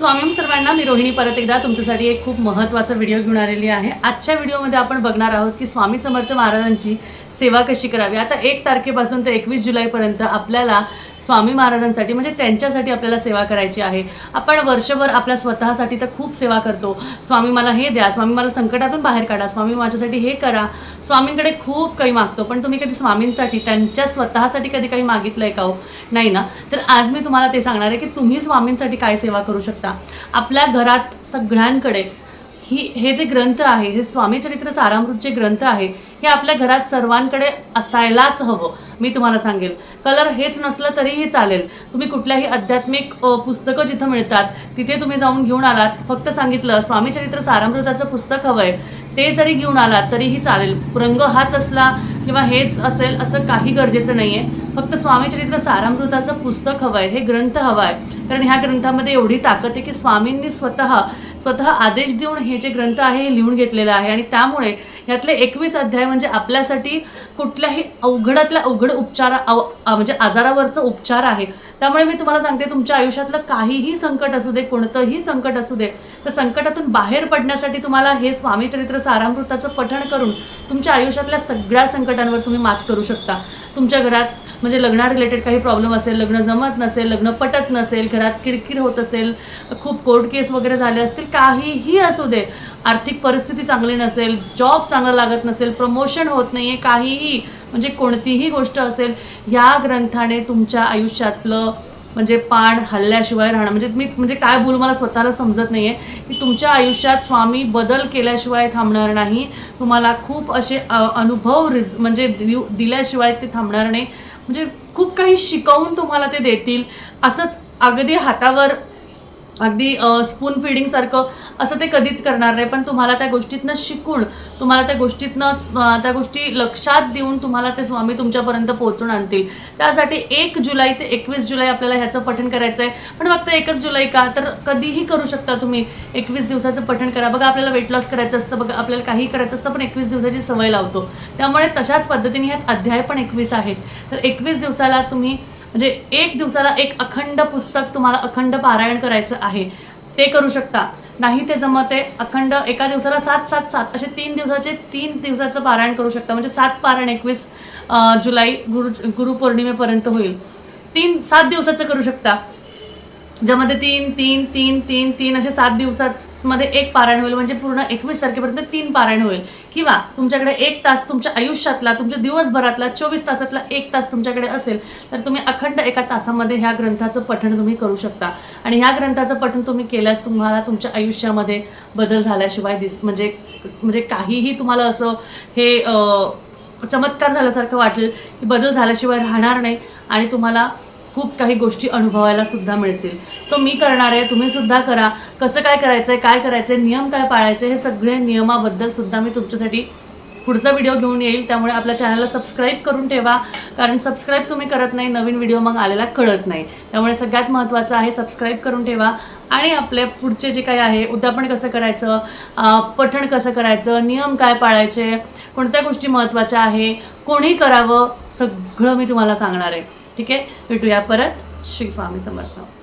स्वामी सर्वांना मी रोहिणी परत एकदा तुमच्यासाठी एक खूप महत्त्वाचा व्हिडिओ घेऊन आलेली आहे. आजच्या व्हिडिओमध्ये आपण बघणार आहोत की स्वामी समर्थ महाराजांची सेवा कशी करावी? आता एक तारखेपासून ते एकवीस जुलैपर्यंत आपल्याला स्वामी महाराजांसाठी म्हणजे त्यांच्यासाठी आपल्याला सेवा करायची आहे. आपण वर्षभर आपल्या स्वतःसाठी तर खूप सेवा करतो. स्वामी मला हे द्या स्वामी मला संकटातून बाहेर काढा स्वामी माझ्यासाठी हे करा. स्वामींकडे खूप काही मागतो पण तुम्ही कधी स्वामींसाठी त्यांच्या स्वतःसाठी कधी काही मागितलं आहे का हो? नाही ना? तर आज मी तुम्हाला ते सांगणार आहे की तुम्ही स्वामींसाठी काय सेवा करू शकता. आपल्या घरात सगळ्यांकडे ही हे जे ग्रंथ आहे हे स्वामी चरित्र सारामृत जे ग्रंथ आहे हे आपल्या घरात सर्वांकडे असायलाच हवं. मी तुम्हाला सांगेल. कलर हेच नसलं तरीही चालेल. तुम्ही कुठल्याही आध्यात्मिक पुस्तकं जिथं मिळतात तिथे तुम्ही जाऊन घेऊन आलात. फक्त सांगितलं स्वामी चरित्र सारामृताचं पुस्तक हवं आहे ते जरी घेऊन आलात तरीही चालेल. रंग हाच असला किंवा हेच असेल असं काही गरजेचं नाही आहे फक्त स्वामी चरित्र सारामृताचं पुस्तक हवं आहे हे ग्रंथ हवा आहे कारण ह्या ग्रंथामध्ये एवढी ताकद आहे की स्वामींनी स्वतः स्वतः आदेश देऊन हे जे ग्रंथ आहे हे लिहून घेतलेलं आहे. आणि त्यामुळे यातले एकवीस अध्याय म्हणजे आपल्यासाठी कुठल्याही अवघडातल्या अवघड उपचार अव म्हणजे आजारावरचं उपचार आहे. त्यामुळे मी तुम्हाला सांगते तुमच्या आयुष्यातलं काहीही संकट असू दे कोणतंही संकट असू दे तर संकटातून बाहेर पडण्यासाठी तुम्हाला हे स्वामी चरित्र सारामृताचं पठण करून तुमच्या आयुष्यातल्या सगळ्या संकटांवर तुम्ही मात करू शकता. तुमच्या घरात म्हणजे लग्ना रिलेटेड काही प्रॉब्लेम असेल लग्न जमत नसेल लग्न पटत नसेल घरात किरकिर होत असेल खूप कोर्ट केस वगैरे झाले असतील काहीही असू दे. आर्थिक परिस्थिती चांगली नसेल जॉब चांगला लागत नसेल प्रमोशन होत नाही आहे काहीही म्हणजे कोणतीही गोष्ट असेल ह्या ग्रंथाने तुमच्या आयुष्यातलं म्हणजे पाण हल्ल्याशिवाय राहणं म्हणजे मी म्हणजे काय बोलू मला स्वतःला समजत नाही आहे की तुमच्या आयुष्यात स्वामी बदल केल्याशिवाय थांबणार नाही. तुम्हाला खूप असे अनुभव रिज म्हणजे दिल्याशिवाय ते थांबणार नाही. म्हणजे खूप काही शिकवून तुम्हाला ते देतील. असंच अगदी हातावर अगदी स्पून फिडिंगसारखं असं ते कधीच करणार नाही. पण तुम्हाला त्या गोष्टीतनं शिकून तुम्हाला त्या गोष्टीतनं त्या गोष्टी लक्षात देऊन तुम्हाला ते स्वामी तुमच्यापर्यंत पोहोचून आणतील. त्यासाठी एक जुलै ते एकवीस जुलै आपल्याला ह्याचं पठण करायचं आहे पण फक्त एकच जुलै का? तर कधीही करू शकता तुम्ही. एकवीस दिवसाचं पठण करा. बघा आपल्याला वेट लॉस करायचं असतं. बघा आपल्याला काही करायचं असतं पण एकवीस दिवसाची सवय लावतो. त्यामुळे तशाच पद्धतीने ह्यात अध्याय पण एकवीस आहेत. तर एकवीस दिवसाला तुम्ही म्हणजे एक दिवसाला एक अखंड पुस्तक तुम्हाला अखंड पारायण करायचं आहे. ते करू शकता. नाही ते जमत आहे अखंड एका दिवसाला सात सात सात असे तीन दिवसाचे तीन दिवसाचं पारायण करू शकता. म्हणजे सात पारायण एकवीस जुलै गुरु गुरुपौर्णिमेपर्यंत होईल. तीन सात दिवसाचं करू शकता. ज्यामध्ये तीन तीन तीन तीन तीन असे सात दिवसामध्ये एक पारायण होईल म्हणजे पूर्ण एकवीस तारखेपर्यंत तीन पारायण होईल. किंवा तुमच्याकडे एक तास तुमच्या आयुष्यातला तुमच्या दिवसभरातला चोवीस तासातला एक तास तुमच्याकडे असेल तर तुम्ही अखंड एका तासामध्ये ह्या ग्रंथाचं पठण तुम्ही करू शकता. आणि ह्या ग्रंथाचं पठण तुम्ही केल्यास तुम्हाला तुमच्या आयुष्यामध्ये बदल झाल्याशिवाय दिस म्हणजे म्हणजे काहीही तुम्हाला असं हे चमत्कार झाल्यासारखं वाटेल की बदल झाल्याशिवाय राहणार नाही आणि तुम्हाला खूप काही गोष्टी अनुभवायला सुद्धा मिळतील. तो मी करणार आहे तुम्ही सुद्धा करा. कसं काय करायचं आहे काय करायचं आहे नियम काय पाळायचे हे सगळे नियमाबद्दल सुद्धा मी तुमच्यासाठी पुढचा व्हिडिओ घेऊन येईल. त्यामुळे आपल्या चॅनलला सबस्क्राईब करून ठेवा. कारण सबस्क्राईब तुम्ही करत नाही नवीन व्हिडिओ मग आलेला कळत नाही. त्यामुळे सगळ्यात महत्त्वाचं आहे सबस्क्राईब करून ठेवा. आणि आपले पुढचे जे काही आहे उद्यापन कसं करायचं पठण कसं करायचं नियम काय पाळायचे कोणत्या गोष्टी महत्त्वाच्या आहे कोणी करावं सगळं मी तुम्हाला सांगणार आहे. ठीक आहे? भेटूया परत. श्री स्वामी समर्थ.